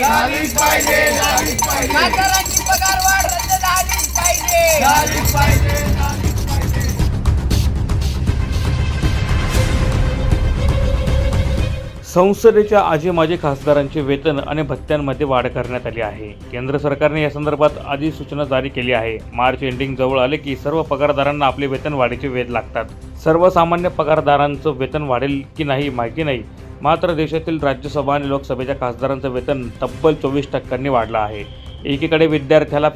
झालीच पाहिजे झालीच पाहिजे. खासदारांची पगार वाढ रद्द झालीच पाहिजे. झालीच पाहिजे झालीच पाहिजे. संसदेच्या आजी माजी खासदारांचे वेतन आणि भत्त्यांमध्ये वाढ करण्यात आली आहे. केंद्र सरकारने या संदर्भात अधिसूचना जारी केली आहे. मार्च एंडिंग जवळ आले की सर्व पगारदारांना आपले वेतन वाढीचे वेध लागतात. सर्वसामान्य पगारदारांचं वेतन वाढेल की नाही माहिती नाही. मात्र देशातील राज्यसभा आणि लोकसभेच्या खासदारांचं वेतन तब्बल चोवीस टक्क्यांनी वाढलं आहे. एकीकडे विद्यार्थ्याला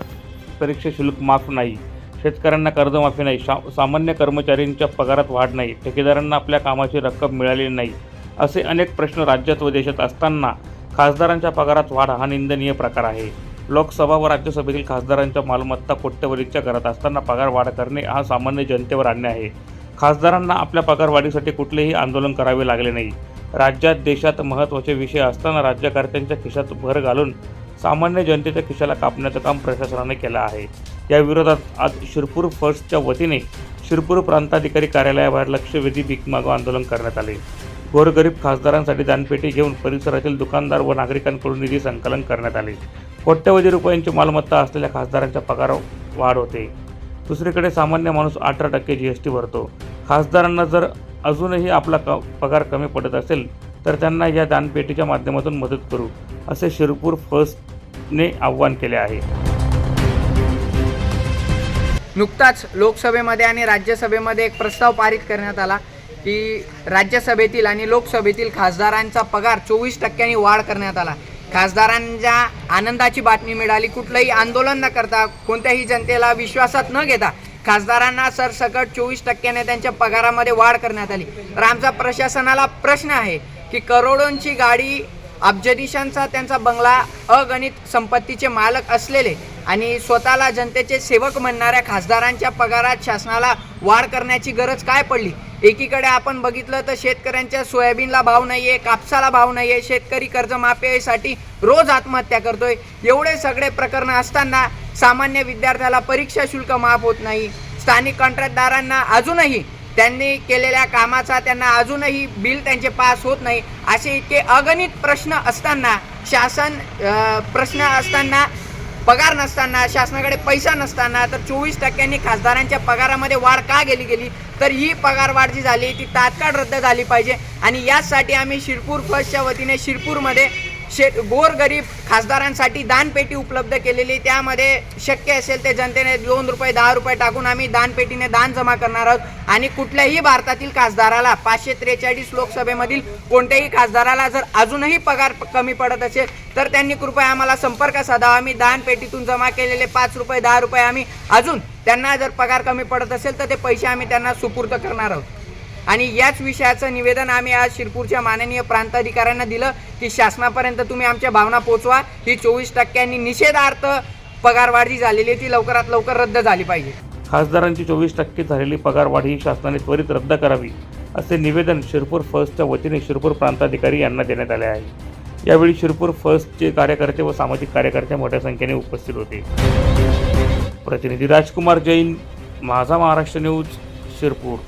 परीक्षा शुल्क माफ नाही शेतकऱ्यांना कर्जमाफी नाही शा सामान्य कर्मचाऱ्यांच्या पगारात वाढ नाही ठेकेदारांना आपल्या कामाची रक्कम मिळाली नाही असे अनेक प्रश्न राज्यात व देशात असताना खासदारांच्या पगारात वाढ हा निंदनीय प्रकार आहे. लोकसभा व राज्यसभेतील खासदारांच्या मालमत्ता कोट्यवधीच्या घरात असताना पगार वाढ करणे हा सामान्य जनतेवर आणणे आहे. खासदारांना आपल्या पगारवाढीसाठी कुठलेही आंदोलन करावे लागले नाही. राज्यात देशात महत्त्वाचे विषय असताना राज्यकर्त्यांच्या खिशात भर घालून सामान्य जनतेच्या खिशाला कापण्याचं काम प्रशासनाने केलं आहे. या विरोधात आज शिरपूर फर्स्टच्या वतीने शिरपूर प्रांताधिकारी कार्यालयाबाहेर लक्षवेधी भीक मागो आंदोलन करण्यात आले. गोरगरीब खासदारांसाठी दानपेटी घेऊन परिसरातील दुकानदार व नागरिकांकडून निधी संकलन करण्यात आले. कोट्यवधी रुपयांची मालमत्ता असलेल्या खासदारांच्या पगार वाढ होते. दुसरीकडे सामान्य माणूस अठरा टक्के जी एस टी भरतो. खासदारांना जर अजूनही आपला क पगार कमी पडत असेल तर त्यांना या दानपेटीच्या माध्यमातून मदत करू असे शिरपूर फर्स्टने आव्हान केले आहे. नुकताच लोकसभेमध्ये आणि राज्यसभेमध्ये एक प्रस्ताव पारित करण्यात आला की राज्यसभेतील आणि लोकसभेतील खासदारांचा पगार चोवीस टक्क्यांनी वाढ करण्यात आला. खासदारांच्या आनंदाची बातमी मिळाली. कुठलंही आंदोलन न करता कोणत्याही जनतेला विश्वासात न घेता खासदारांना सरसकट चोवीस टक्क्याने त्यांच्या पगारामध्ये वाढ करण्यात आली. तर आमचा प्रशासनाला प्रश्न आहे की करोडोंची गाडी अब्जदिशांचा त्यांचा बंगला अगणित संपत्तीचे मालक असलेले आणि स्वतःला जनतेचे सेवक म्हणणाऱ्या खासदारांच्या पगारात शासनाला वाढ करण्याची गरज काय पडली? एकीकडे आपण बघितलं तर शेतकऱ्यांच्या सोयाबीनला भाव नाही आहे कापसाला भाव नाही आहे शेतकरी कर्जमाफीसाठी रोज आत्महत्या करतोय. एवढे सगळे प्रकरणं असताना सामान्य विद्यार्थ्याला परीक्षा शुल्क माफ होत नाही. स्थानिक कॉन्ट्रॅक्टदारांना अजूनही त्यांनी केलेल्या कामाचा त्यांना अजूनही बिल त्यांचे पास होत नाही. असे इतके अगणित प्रश्न असताना शासन प्रश्न असताना पगार नसताना शासनाकडे पैसा नसताना तर चोवीस टक्क्यांनी खासदारांच्या पगारामध्ये वाढ का गेली गेली? तर ही पगार वाढ जी झाली ती तात्काळ रद्द झाली पाहिजे. आणि याचसाठी आम्ही शिरपूर फर्स्टच्या वतीने शिरपूरमध्ये शे गोरगरीब खासदारांसाठी दानपेटी उपलब्ध केलेली त्यामध्ये शक्य असेल ते जनतेने दोन रुपये दहा रुपये टाकून आम्ही दानपेटीने दान जमा करणार आहोत. आणि कुठल्याही भारतातील खासदाराला पाचशे त्रेचाळीस लोकसभेमधील कोणत्याही खासदाराला जर अजूनही पगार कमी पडत असेल तर त्यांनी कृपया आम्हाला संपर्क साधावा. आम्ही दानपेटीतून जमा केलेले पाच रुपये दहा रुपये आम्ही अजून त्यांना जर पगार कमी पडत असेल तर ते पैसे आम्ही त्यांना सुपूर्द करणार आहोत. आणि याच विषयाचं निवेदन आम्ही आज शिरपूरच्या माननीय प्रांताधिकाऱ्यांना दिलं की शासनापर्यंत तुम्ही आमच्या भावना पोचवा. ही चोवीस टक्क्यांनी निषेधार्थ पगारवाढ जी झालेली आहे. ती लवकरात लवकर रद्द झाली पाहिजे. खासदारांची चोवीस टक्के झालेली पगारवाढ ही शासनाने त्वरित रद्द करावी असे निवेदन शिरपूर फर्स्टच्या वतीने शिरपूर प्रांताधिकारी यांना देण्यात आले आहे. यावेळी शिरपूर फर्स्टचे कार्यकर्ते व सामाजिक कार्यकर्ते मोठ्या संख्येने उपस्थित होते. प्रतिनिधी राजकुमार जैन माझा महाराष्ट्र न्यूज शिरपूर.